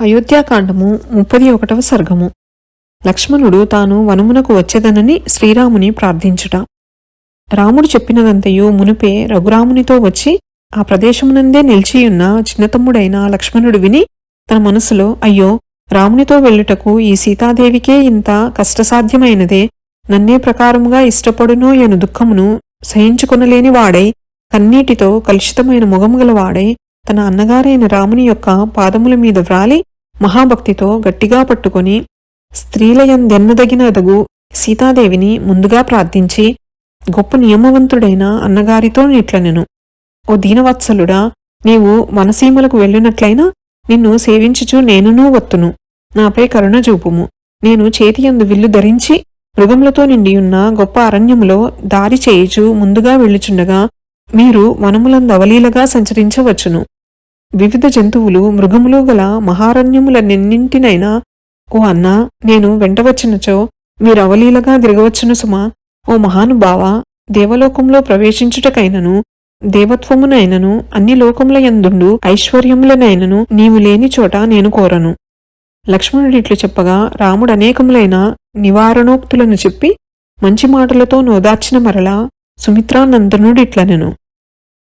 అయోధ్యాకాండము ముప్పది ఒకటవ సర్గము. లక్ష్మణుడు తాను వనమునకు వచ్చేదనని శ్రీరాముని ప్రార్థించుట. రాముడు చెప్పినదంతయు మునుపే రఘురామునితో వచ్చి ఆ ప్రదేశమునందే నిలిచియున్న చిన్నతమ్ముడైన లక్ష్మణుడు విని తన మనసులో అయ్యో రామునితో వెళ్ళుటకు ఈ సీతాదేవికే ఇంత కష్టసాధ్యమైనదే. నన్నే ప్రకారముగా ఇష్టపడునో ఎను దుఃఖమును సహించుకొనలేని వాడై కన్నీటితో కలుషితమైన ముఖము వాడై తన అన్నగారైన రాముని యొక్క పాదముల మీద వ్రాలి మహాభక్తితో గట్టిగా పట్టుకొని స్త్రీలయందెన్నదగినదగు సీతాదేవిని ముందుగా ప్రార్థించి గొప్ప నియమవంతుడైన అన్నగారితో నిట్లనెను. ఓ దీనవత్సలుడా నీవు వనసీమలకు వెళ్ళినట్లయినా నిన్ను సేవించుచు నేనునూ వత్తును. నాపై కరుణ చూపుము. నేను చేతియందు విల్లు ధరించి మృగములతో నిండియున్న గొప్ప అరణ్యములో దారి చేయుచు ముందుగా వెళ్ళుచుండగా మీరు వనములందవలీలగా సంచరించవచ్చును. వివిధ జంతువులు మృగములు గల మహారణ్యములన్నింటినైనా ఓ అన్నా నేను వెంటవచ్చునచో మీరు అవలీలగా దిరగవచ్చును సుమా. ఓ మహానుభావ దేవలోకంలో ప్రవేశించుటకైనను దేవత్వమునైనను అన్ని లోకముల యందుండు ఐశ్వర్యములనైనను నీవు లేని చోట నేను కోరను. లక్ష్మణుడిట్లు చెప్పగా రాముడు అనేకములైన నివారణోక్తులను చెప్పి మంచి మాటలతో నోదార్చిన మరలా సుమిత్రానందనుడిట్లనెను.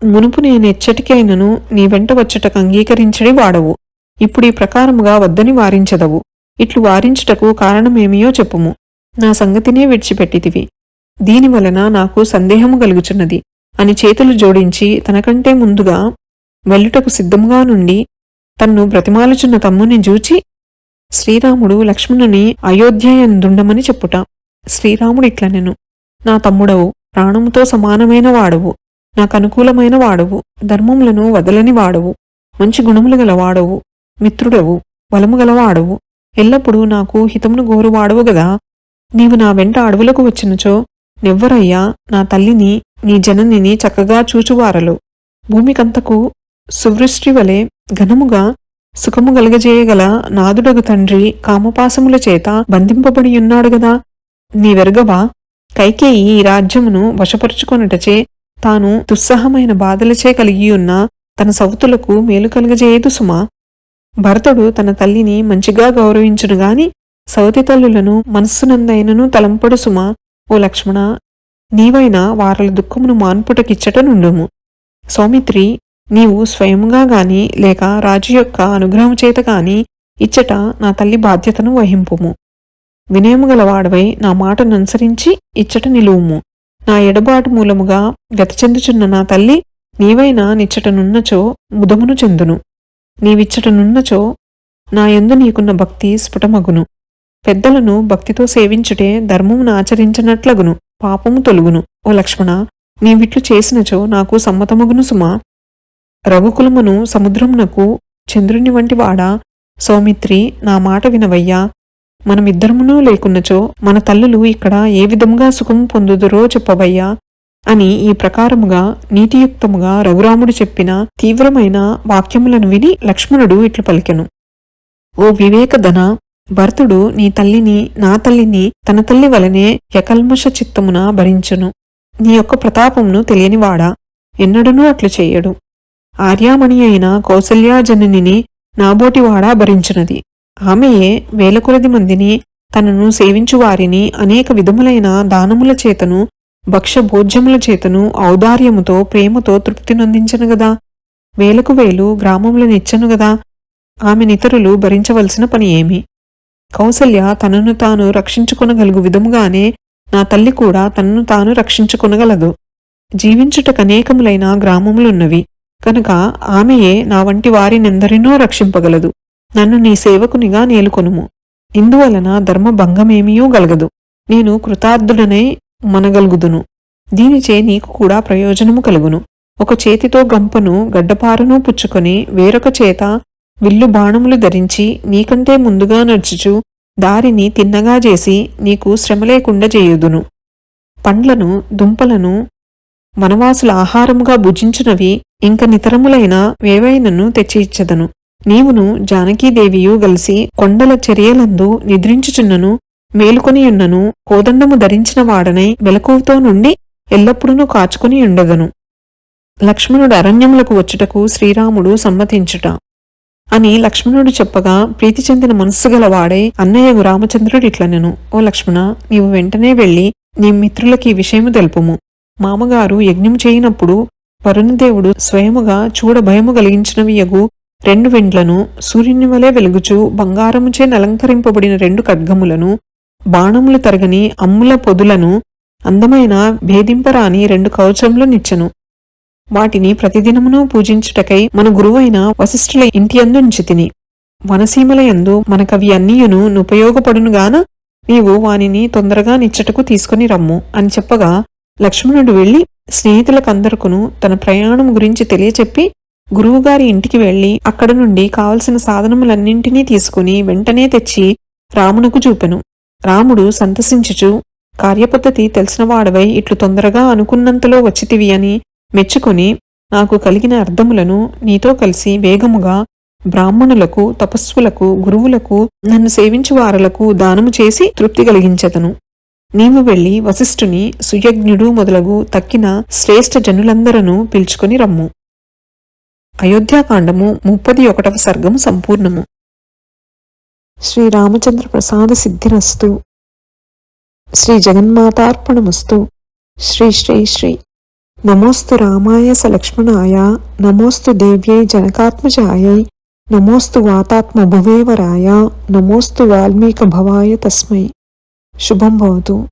మునుపు నేనెచ్చటికైనను నీ వెంట వచ్చుటకు అంగీకరించడి వాడవు. ఇప్పుడు ఈ ప్రకారముగా వద్దని వారించదవు. ఇట్లు వారించుటకు కారణమేమియో చెప్పుము. నా సంగతినే విడిచిపెట్టితివి. దీనివలన నాకు సందేహము కలుగుచున్నది. అని చేతులు జోడించి తనకంటే ముందుగా వెళ్ళుటకు సిద్ధముగా నుండి తన్ను బ్రతిమాలుచున్న తమ్ముని జూచి శ్రీరాముడు లక్ష్మణుని అయోధ్యయందుండమని చెప్పుట. శ్రీరాముడిట్లనెను. నా తమ్ముడవు ప్రాణముతో సమానమైన వాడవు. నాకు అనుకూలమైన వాడవు. ధర్మములను వదలని వాడవు. మంచి గుణములు గల వాడవు. మిత్రుడవు. బలము గలవాడవు ఎల్లప్పుడూ నాకు హితమును గోరువాడవు గదా? నీవు నా వెంట అడవులకు వచ్చినచో నెవ్వరయ్యా నా తల్లిని నీ జననిని చక్కగా చూచువారలు. భూమికంతకు సువృష్టి వలె ఘనముగా సుఖము గలగజేయగల నాదుడగు తండ్రి కామపాసముల చేత బంధింపబడియున్నాడు గదా? నీవెరగవా? కైకేయి ఈ రాజ్యమును వశపరుచుకొనుటచే తాను దుస్సహమైన బాధలచే కలిగియున్న తన సౌతులకు మేలు కలుగజేయదు సుమా. భరతుడు తన తల్లిని మంచిగా గౌరవించును గాని సౌతి తల్లులను మనస్సునందైనను తలంపడు సుమా. ఓ లక్ష్మణ నీవైనా వారల దుఃఖమును మాన్పుటకిచ్చట నుండుము సౌమిత్రి నీవు స్వయముగా గాని లేక రాజు యొక్క అనుగ్రహం చేత గాని ఇచ్చట నా తల్లి బాధ్యతను వహింపుము. వినయము నా నా మాటననుసరించి ఇచ్చట నిలువుము. నా ఎడబాటు మూలముగా గతచెందుచున్న నా తల్లి నీవైనా నిచ్చటనున్నచో ముదమును చెందును. నీవిచ్చటనున్నచో నా యందు నీకున్న భక్తి స్ఫుటమగును. పెద్దలను భక్తితో సేవించుటే ధర్మమును ఆచరించినట్లగును పాపము తొలుగును. ఓ లక్ష్మణ నీవిట్లు చేసినచో నాకు సమ్మతమగును సుమా. రఘుకులమును సముద్రమునకు చంద్రుని వంటి వాడా? సౌమిత్రి నా మాట వినవయ్యా. మనమిద్దరమునూ లేకున్నచో మన తల్లులు ఇక్కడ ఏ విధముగా సుఖం పొందుదురో చెప్పవయ్యా అని ఈ ప్రకారముగా నీతియుక్తముగా రఘురాముడు చెప్పిన తీవ్రమైన వాక్యములను విని లక్ష్మణుడు ఇట్లు పలికెను. ఓ వివేకధన భరతుడు నీ తల్లిని నా తల్లిని తన తల్లి వలనే యకల్మష చిత్తమున భరించును. నీ యొక్క ప్రతాపమును తెలియనివాడా? ఎన్నడనూ అట్లు చేయడు. ఆర్యామణి అయిన కౌసల్యాజననిని నాబోటివాడా భరించినది. ఆమెయే వేల కొలది మందిని తనను సేవించు వారిని అనేక విధములైన దానముల చేతను భక్ష్యభోజ్యముల చేతను ఔదార్యముతో ప్రేమతో తృప్తి నొందించను గదా. వేలకు వేలు గ్రామములనిచ్చను గదా. ఆమెనితరులు భరించవలసిన పని ఏమి? కౌసల్య తనను తాను రక్షించుకొనగలుగు విధముగానే నా తల్లి కూడా తనను తాను రక్షించుకొనగలదు. జీవించుటకనేకములైన గ్రామములున్నవి. కనుక ఆమెయే నా వంటి వారినెందరినో రక్షింపగలదు. నన్ను నీ సేవకునిగా నేలుకొనుము. ఇందువలన ధర్మభంగమేమీయూ గలగదు. నేను కృతార్థుడనై మనగలుగుదును. దీనిచే నీకు కూడా ప్రయోజనము కలుగును. ఒక చేతితో గంపను గడ్డపారను పుచ్చుకొని వేరొక చేత విల్లు బాణములు ధరించి నీకంటే ముందుగా నడుచుచు దారిని తిన్నగా చేసి నీకు శ్రమ లేకుండా చేయుదును. పండ్లను దుంపలను వనవాసుల ఆహారముగా భుజించునవి ఇంక నితరములైన వేవైనను తెచ్చి ఇచ్చదను నీవును జానకీదేవియు గలిసి కొండల చర్యలందు నిద్రించుచున్నను మేలుకొనియున్నను కోదండము ధరించిన వాడనై వెలకువతో నుండి ఎల్లప్పుడూ కాచుకుని ఉండదను. లక్ష్మణుడు అరణ్యములకు వచ్చుటకు శ్రీరాముడు సమ్మతించుట. అని లక్ష్మణుడు చెప్పగా ప్రీతి చెందిన మనస్సు గలవాడే అన్నయ్యగు రామచంద్రుడు ఇట్లనెను. ఓ లక్ష్మణ నీవు వెంటనే వెళ్ళి నీ మిత్రులకి విషయము తెలుపుము. మామగారు యజ్ఞం చేయనప్పుడు వరుణదేవుడు స్వయముగా చూడ భయము కలిగించినవి యగు రెండు వెండ్లను సూర్యుని వలె వెలుగుచు బంగారముచే నలంకరింపబడిన రెండు ఖడ్గములను బాణములు తరగని అమ్ముల పొదులను అందమైన భేదింపరాని రెండు కవచములు నిచ్చెను. వాటిని ప్రతిదినమును పూజించుటకై మన గురువైన వశిష్ఠుల ఇంటి అందు ఉంచితిని వనసీమల యందు మనకవి అన్నీయును నుపయోగపడునుగాన నీవు వానిని తొందరగా నిచ్చటకు తీసుకుని రమ్ము అని చెప్పగా లక్ష్మణుడు వెళ్ళి స్నేహితులకందరుకును తన ప్రయాణం గురించి తెలియచెప్పి గురువుగారి ఇంటికి వెళ్ళి అక్కడ నుండి కావలసిన సాధనములన్నింటినీ తీసుకుని వెంటనే తెచ్చి రామునకు చూపెను. రాముడు సంతసించుచు కార్యపద్ధతి తెలిసినవాడవై ఇట్లు తొందరగా అనుకున్నంతలో వచ్చితివి అని మెచ్చుకొని నాకు కలిగిన అర్థములను నీతో కలిసి వేగముగా బ్రాహ్మణులకు తపస్సులకు గురువులకు నన్ను సేవించువారలకు దానము చేసి తృప్తి కలిగించెదను. నీవు వెళ్ళి వశిష్ఠుని సుయజ్ఞుడు మొదలగు తక్కిన శ్రేష్ఠ జనులందరను పిలుచుకొని రమ్ము. అయోధ్యాకాండము ముప్పది ఒకటవ సర్గము సంపూర్ణము. శ్రీరామచంద్ర ప్రసాద సిద్ధిరస్తు. శ్రీ జగన్మాతార్పణమస్తు. శ్రీ శ్రీ శ్రీ. నమోస్తు రామాయ స లక్ష్మణాయ నమోస్తు దేవ్యై జనకాత్మజాయై. నమోస్తు వాతాత్మ భువేవరాయ నమోస్తు వాల్మీక భవాయ తస్మై. శుభం భవతు.